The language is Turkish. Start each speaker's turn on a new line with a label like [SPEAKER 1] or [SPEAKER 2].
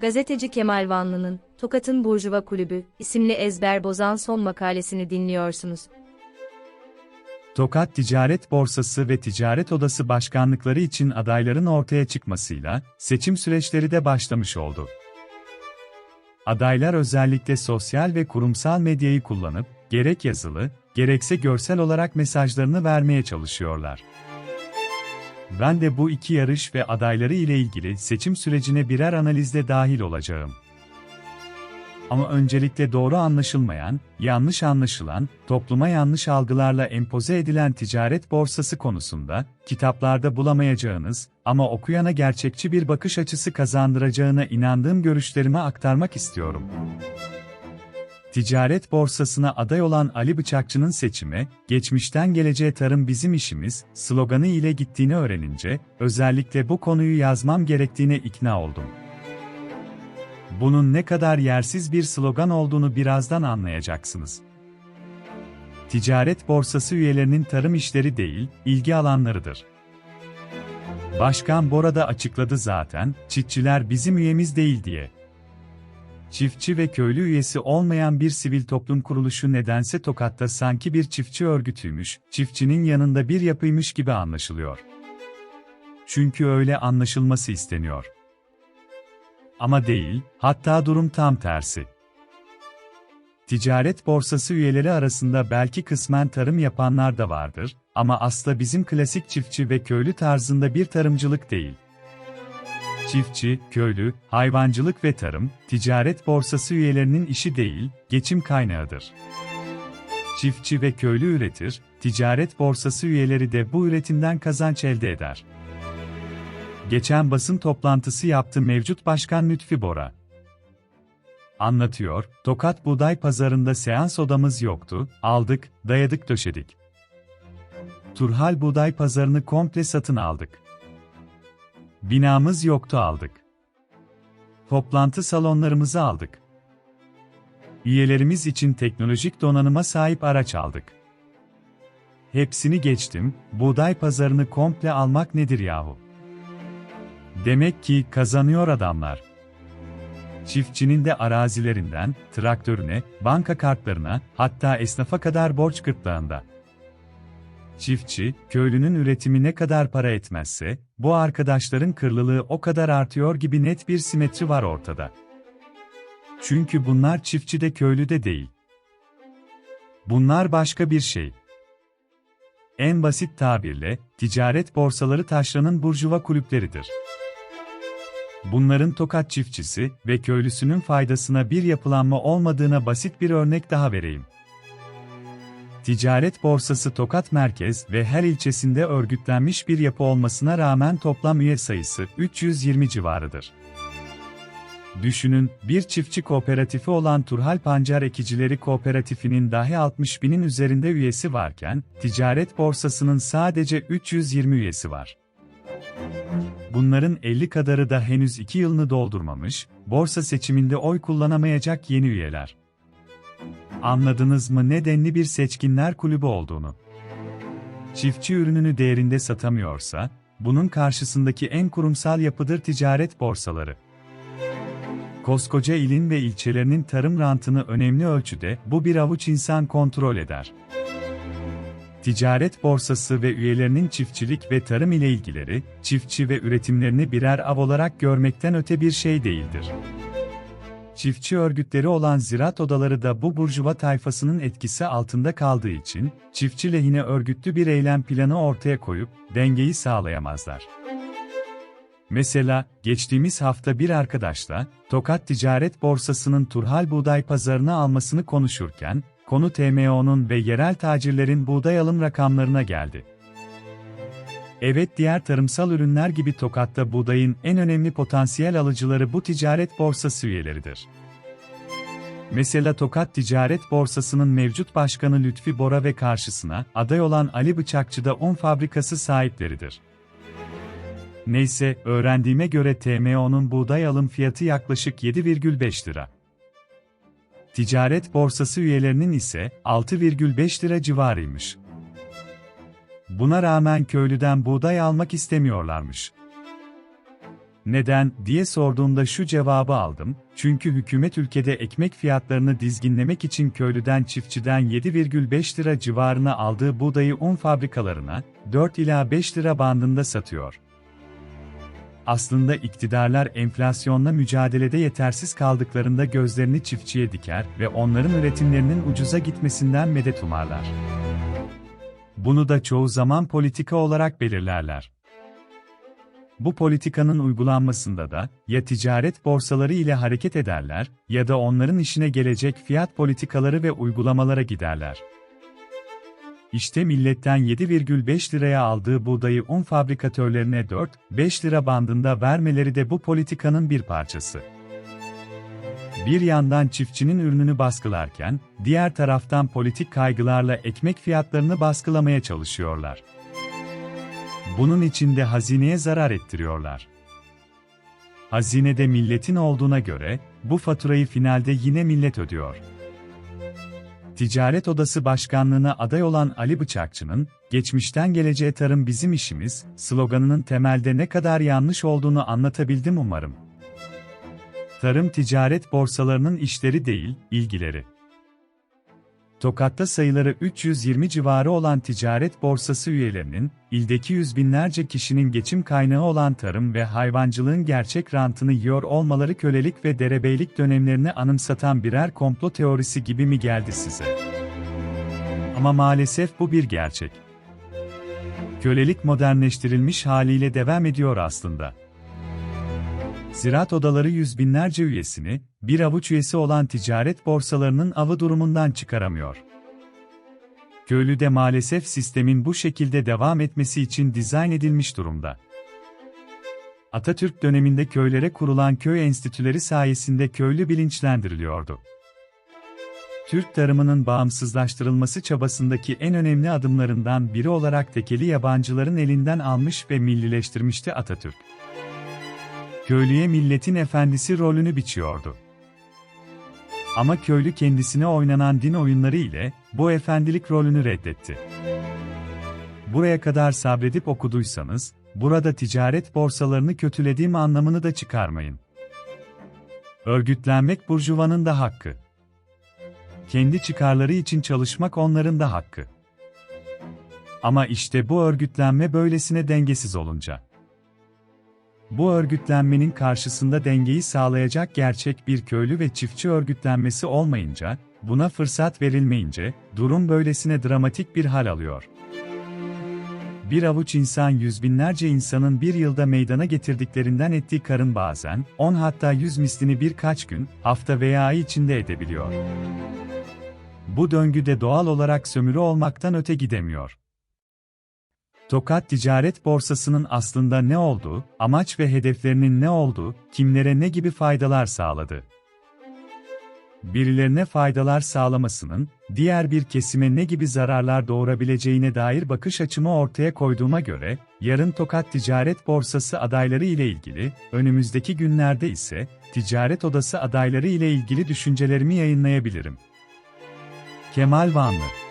[SPEAKER 1] Gazeteci Kemal Vanlı'nın Tokat'ın Burjuva Kulübü isimli ezber bozan son makalesini dinliyorsunuz.
[SPEAKER 2] Tokat Ticaret Borsası ve Ticaret Odası başkanlıkları için adayların ortaya çıkmasıyla seçim süreçleri de başlamış oldu. Adaylar özellikle sosyal ve kurumsal medyayı kullanıp gerek yazılı, gerekse görsel olarak mesajlarını vermeye çalışıyorlar. Ben de bu iki yarış ve adayları ile ilgili seçim sürecine birer analizde dahil olacağım. Ama öncelikle doğru anlaşılmayan, yanlış anlaşılan, topluma yanlış algılarla empoze edilen ticaret borsası konusunda, kitaplarda bulamayacağınız ama okuyana gerçekçi bir bakış açısı kazandıracağına inandığım görüşlerimi aktarmak istiyorum. Ticaret borsasına aday olan Ali Bıçakçı'nın seçime, geçmişten geleceğe tarım bizim işimiz, sloganı ile gittiğini öğrenince, özellikle bu konuyu yazmam gerektiğine ikna oldum. Bunun ne kadar yersiz bir slogan olduğunu birazdan anlayacaksınız. Ticaret borsası üyelerinin tarım işleri değil, ilgi alanlarıdır. Başkan Bora da açıkladı zaten, çiftçiler bizim üyemiz değil diye. Çiftçi ve köylü üyesi olmayan bir sivil toplum kuruluşu nedense Tokat'ta sanki bir çiftçi örgütüymüş, çiftçinin yanında bir yapıymış gibi anlaşılıyor. Çünkü öyle anlaşılması isteniyor. Ama değil, hatta durum tam tersi. Ticaret borsası üyeleri arasında belki kısmen tarım yapanlar da vardır ama asla bizim klasik çiftçi ve köylü tarzında bir tarımcılık değil. Çiftçi, köylü, hayvancılık ve tarım, ticaret borsası üyelerinin işi değil, geçim kaynağıdır. Çiftçi ve köylü üretir, ticaret borsası üyeleri de bu üretimden kazanç elde eder. Geçen basın toplantısı yaptı mevcut başkan Lütfi Bora. Anlatıyor, Tokat Buğday Pazarında seans odamız yoktu, aldık, dayadık döşedik. Turhal Buğday Pazarını komple satın aldık. Binamız yoktu aldık. Toplantı salonlarımızı aldık. Üyelerimiz için teknolojik donanıma sahip araç aldık. Hepsini geçtim, buğday pazarını komple almak nedir yahu? Demek ki kazanıyor adamlar. Çiftçinin de arazilerinden, traktörüne, banka kartlarına, hatta esnafa kadar borç gırtlağında. Çiftçi, köylünün üretimi ne kadar para etmezse, bu arkadaşların kırlılığı o kadar artıyor gibi net bir simetri var ortada. Çünkü bunlar çiftçi de köylü de değil. Bunlar başka bir şey. En basit tabirle, ticaret borsaları taşranın burjuva kulüpleridir. Bunların tokat çiftçisi ve köylüsünün faydasına bir yapılanma olmadığına basit bir örnek daha vereyim. Ticaret Borsası Tokat Merkez ve her ilçesinde örgütlenmiş bir yapı olmasına rağmen toplam üye sayısı 320 civarıdır. Düşünün, bir çiftçi kooperatifi olan Turhal Pancar Ekicileri Kooperatifinin dahi 60 binin üzerinde üyesi varken, ticaret borsasının sadece 320 üyesi var. Bunların 50 kadarı da henüz 2 yılını doldurmamış, borsa seçiminde oy kullanamayacak yeni üyeler. Anladınız mı ne denli bir seçkinler kulübü olduğunu? Çiftçi ürününü değerinde satamıyorsa, bunun karşısındaki en kurumsal yapıdır ticaret borsaları. Koskoca ilin ve ilçelerinin tarım rantını önemli ölçüde bu bir avuç insan kontrol eder. Ticaret borsası ve üyelerinin çiftçilik ve tarım ile ilgileri, çiftçi ve üretimlerini birer av olarak görmekten öte bir şey değildir. Çiftçi örgütleri olan ziraat odaları da bu burjuva tayfasının etkisi altında kaldığı için, çiftçi lehine örgütlü bir eylem planı ortaya koyup, dengeyi sağlayamazlar. Mesela, geçtiğimiz hafta bir arkadaşla, Tokat Ticaret Borsası'nın Turhal Buğday Pazarını almasını konuşurken, konu TMO'nun ve yerel tacirlerin buğday alım rakamlarına geldi. Evet diğer tarımsal ürünler gibi Tokat'ta buğdayın en önemli potansiyel alıcıları bu ticaret borsası üyeleridir. Mesela Tokat Ticaret Borsası'nın mevcut başkanı Lütfi Bora ve karşısına aday olan Ali Bıçakçı da un fabrikası sahipleridir. Neyse, öğrendiğime göre TMO'nun buğday alım fiyatı yaklaşık 7,5 lira. Ticaret borsası üyelerinin ise 6,5 lira civarıymış. Buna rağmen köylüden buğday almak istemiyorlarmış. Neden diye sorduğumda şu cevabı aldım. Çünkü hükümet ülkede ekmek fiyatlarını dizginlemek için köylüden çiftçiden 7,5 lira civarına aldığı buğdayı un fabrikalarına 4 ila 5 lira bandında satıyor. Aslında iktidarlar enflasyonla mücadelede yetersiz kaldıklarında gözlerini çiftçiye diker ve onların üretimlerinin ucuza gitmesinden medet umarlar. Bunu da çoğu zaman politika olarak belirlerler. Bu politikanın uygulanmasında da ya ticaret borsaları ile hareket ederler ya da onların işine gelecek fiyat politikaları ve uygulamalara giderler. İşte milletten 7,5 liraya aldığı buğdayı un fabrikatörlerine 4-5 lira bandında vermeleri de bu politikanın bir parçası. Bir yandan çiftçinin ürününü baskılarken, diğer taraftan politik kaygılarla ekmek fiyatlarını baskılamaya çalışıyorlar. Bunun için de hazineye zarar ettiriyorlar. Hazinede milletin olduğuna göre, bu faturayı finalde yine millet ödüyor. Ticaret Odası Başkanlığına aday olan Ali Bıçakçı'nın, geçmişten geleceğe tarım bizim işimiz, sloganının temelde ne kadar yanlış olduğunu anlatabildim umarım. Tarım ticaret borsalarının işleri değil, ilgileri. Tokat'ta sayıları 320 civarı olan ticaret borsası üyelerinin, ildeki yüz binlerce kişinin geçim kaynağı olan tarım ve hayvancılığın gerçek rantını yiyor olmaları kölelik ve derebeylik dönemlerini anımsatan birer komplo teorisi gibi mi geldi size? Ama maalesef bu bir gerçek. Kölelik modernleştirilmiş haliyle devam ediyor aslında. Ziraat odaları yüz binlerce üyesini, bir avuç üyesi olan ticaret borsalarının avı durumundan çıkaramıyor. Köylü de maalesef sistemin bu şekilde devam etmesi için dizayn edilmiş durumda. Atatürk döneminde köylere kurulan köy enstitüleri sayesinde köylü bilinçlendiriliyordu. Türk tarımının bağımsızlaştırılması çabasındaki en önemli adımlarından biri olarak tekeli yabancıların elinden almış ve millileştirmişti Atatürk köylüye milletin efendisi rolünü biçiyordu. Ama köylü kendisine oynanan din oyunları ile bu efendilik rolünü reddetti. Buraya kadar sabredip okuduysanız, burada ticaret borsalarını kötülediğim anlamını da çıkarmayın. Örgütlenmek burjuvanın da hakkı. Kendi çıkarları için çalışmak onların da hakkı. Ama işte bu örgütlenme böylesine dengesiz olunca bu örgütlenmenin karşısında dengeyi sağlayacak gerçek bir köylü ve çiftçi örgütlenmesi olmayınca, buna fırsat verilmeyince, durum böylesine dramatik bir hal alıyor. Bir avuç insan yüz binlerce insanın bir yılda meydana getirdiklerinden ettiği karın bazen, 10 hatta 100 mislini birkaç gün, hafta veya ay içinde edebiliyor. Bu döngü de doğal olarak sömürü olmaktan öte gidemiyor. Tokat Ticaret Borsası'nın aslında ne olduğu, amaç ve hedeflerinin ne olduğu, kimlere ne gibi faydalar sağladı? Birilerine faydalar sağlamasının, diğer bir kesime ne gibi zararlar doğurabileceğine dair bakış açımı ortaya koyduğuma göre, yarın Tokat Ticaret Borsası adayları ile ilgili, önümüzdeki günlerde ise, Ticaret Odası adayları ile ilgili düşüncelerimi yayınlayabilirim. Kemal Vanlı